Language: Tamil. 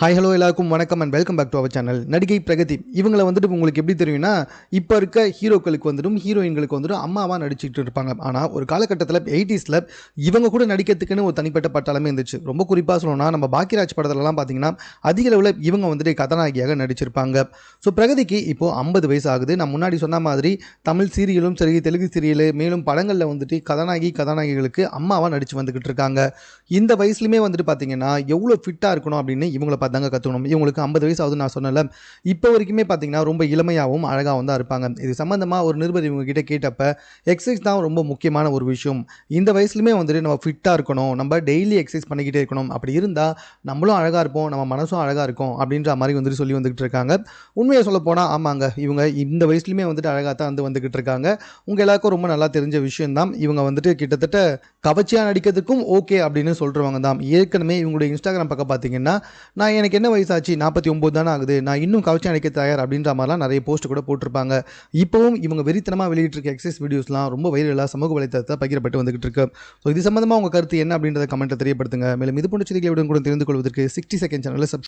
ஹாய் ஹலோ எல்லாருக்கும் வணக்கம் and welcome back to our channel நடிகை பிரகதி இவங்களை வந்துட்டு உங்களுக்கு எப்படி தெரியும்னா இப்போ இருக்க ஹீரோக்களுக்கு வந்துடும் ஹீரோயின்களுக்கு வந்துடும் அம்மாவாக நடிச்சுட்டு இருப்பாங்க. ஆனால் ஒரு காலகட்டத்தில் எயிட்டிஸில் இவங்க கூட நடிக்கிறதுக்குன்னு ஒரு தனிப்பட்ட பட்டாளமே இருந்துச்சு. ரொம்ப குறிப்பாக சொல்லணும்னா நம்ம பாக்கியராஜ் படத்துலலாம் பார்த்தீங்கன்னா அதிக அளவில் இவங்க வந்துட்டு கதாநாயகியாக நடிச்சிருப்பாங்க. ஸோ பிரகதிக்கு இப்போது ஐம்பது வயசு ஆகுது. நான் முன்னாடி சொன்ன மாதிரி தமிழ் சீரியலும் சரி தெலுங்கு சீரியலு மேலும் படங்களில் வந்துட்டு கதாநாயகி கதாநாயகிகளுக்கு அம்மாவாக நடித்து வந்துக்கிட்டு இருக்காங்க. இந்த வயசுலையுமே வந்துட்டு பார்த்தீங்கன்னா எவ்வளோ ஃபிட்டாக இருக்கணும் அப்படின்னு இவங்கள பார்த்தாங்க கற்றுக்கணும் இவங்களுக்கு ஐம்பது வயசு ஆகுது நான் சொன்னல இப்போ வரைக்குமே பார்த்தீங்கன்னா ரொம்ப இளமையாகவும் அழகாகவும் தான் இருப்பாங்க. இது சம்மந்தமாக ஒரு நிருபர் இவங்ககிட்ட கேட்டப்ப எக்ஸசைஸ் தான் ரொம்ப முக்கியமான ஒரு விஷயம். இந்த வயசுலையுமே வந்துட்டு நம்ம ஃபிட்டாக இருக்கணும். நம்ம டெய்லி எக்ஸசைஸ் பண்ணிக்கிட்டே இருக்கணும். அப்படி இருந்தால் நம்மளும் அழகாக இருப்போம். நம்ம மனசும் அழகாக இருக்கும் அப்படின்ற மாதிரி வந்துட்டு சொல்லி வந்துக்கிட்டு இருக்காங்க. உண்மையை சொல்ல போனால் ஆமாங்க இவங்க இந்த வயசுலையுமே வந்துட்டு அழகாக தான் வந்து வந்துக்கிட்டு இருக்காங்க. உங்கள் எல்லாருக்கும் ரொம்ப நல்லா தெரிஞ்ச விஷயம்தான். இவங்க வந்துட்டு கிட்டத்தட்ட கவர்ச்சியாக நடிக்கிறதுக்கும் ஓகே அப்படின்னு சொல்கிறவங்க தான். ஏற்கனவே இவங்களுடைய இன்ஸ்டாகிராம் பக்கம் பார்த்தீங்கன்னா நான் எனக்கு என்ன வயசாச்சு? நாற்பத்தி ஒம்பது தானே ஆகுது. நான் இன்னும் கவர்ச்சியாக நடிக்க தயார் அப்படின்ற மாதிரிலாம் நிறைய போஸ்ட் கூட போட்டிருப்பாங்க. இப்போவும் இவங்க வெறித்தனமாக வெளியிட்டிருக்க எக்ஸசைஸ் வீடியோஸ்லாம் ரொம்ப வைரலாக சமூக வலைத்தளத்தில் பகிரப்பட்டு வந்துகிட்டு இருக்கு. ஸோ இது சம்மந்தமாக உங்கள் கருத்து என்ன அப்படின்றத கமெண்ட்டை தெரியப்படுத்துங்க. மேலும் இது போன்ற செய்திகளை விட கூட தெரிந்து கொள்வதற்கு சிக்ஸ்டி செகண்ட் சேனலில்